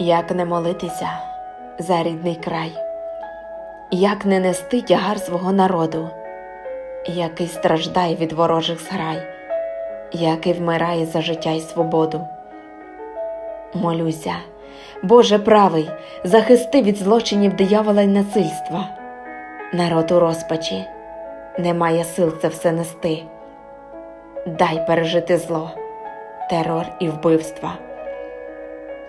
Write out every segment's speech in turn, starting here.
Як не молитися за рідний край, як не нести тягар свого народу, який страждає від ворожих зграй, який вмирає за життя й свободу. Молюся, Боже правий, захисти від злочинів диявола й насильства. Народ у розпачі, немає сил це все нести. Дай пережити зло, терор і вбивства.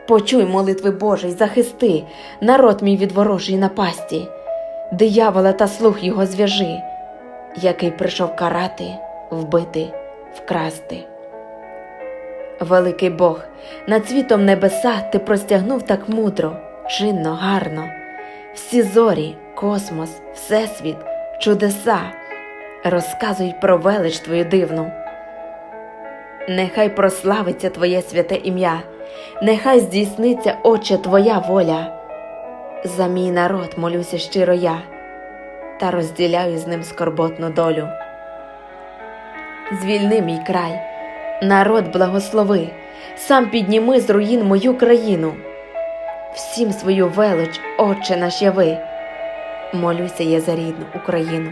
Почуй молитви Божий, захисти, народ мій від ворожої напасті, диявола та слух його зв'яжи, який прийшов карати, вбити, вкрасти. Великий Бог, над світом небеса ти простягнув так мудро, чинно, гарно. Всі зорі, космос, всесвіт, чудеса розказують про велич твою дивну. Нехай прославиться Твоє святе ім'я, нехай здійсниться, Отче, Твоя воля. За мій народ молюся щиро я, та розділяю з ним скорботну долю. Звільни мій край, народ благослови, сам підніми з руїн мою країну. Всім свою велич, Отче наш яви, молюся я за рідну Україну.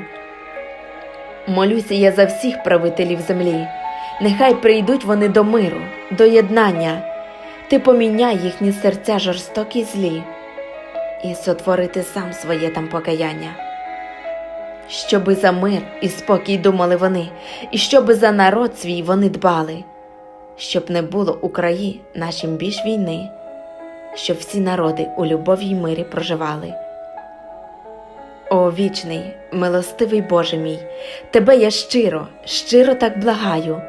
Молюся я за всіх правителів землі, нехай прийдуть вони до миру, до єднання, ти поміняй їхні серця жорстокі злі, і сотворити сам своє там покаяння. Щоби за мир і спокій думали вони, і щоби за народ свій вони дбали, щоб не було у краї нашим більш війни, щоб всі народи у любові й мирі проживали. О вічний, милостивий Боже мій, тебе я щиро, щиро так благаю.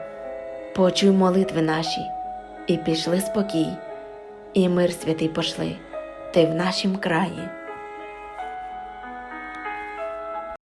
Почуй молитви наші, і пішли спокій, і мир святий пошли, ти в нашім краї.